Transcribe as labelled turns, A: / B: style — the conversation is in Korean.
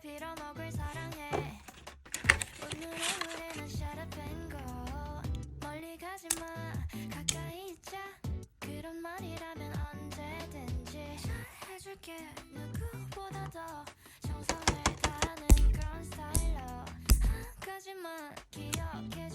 A: 빌어먹을 사랑해. 오늘의 노래는 Shut Up and Go. 멀리 가지마. 가까이 있자. 그런 말이라면 언제든지 잘해줄게. 누구보다 더 정성을 다하는 그런 스타일로. 한 가지만 기억해.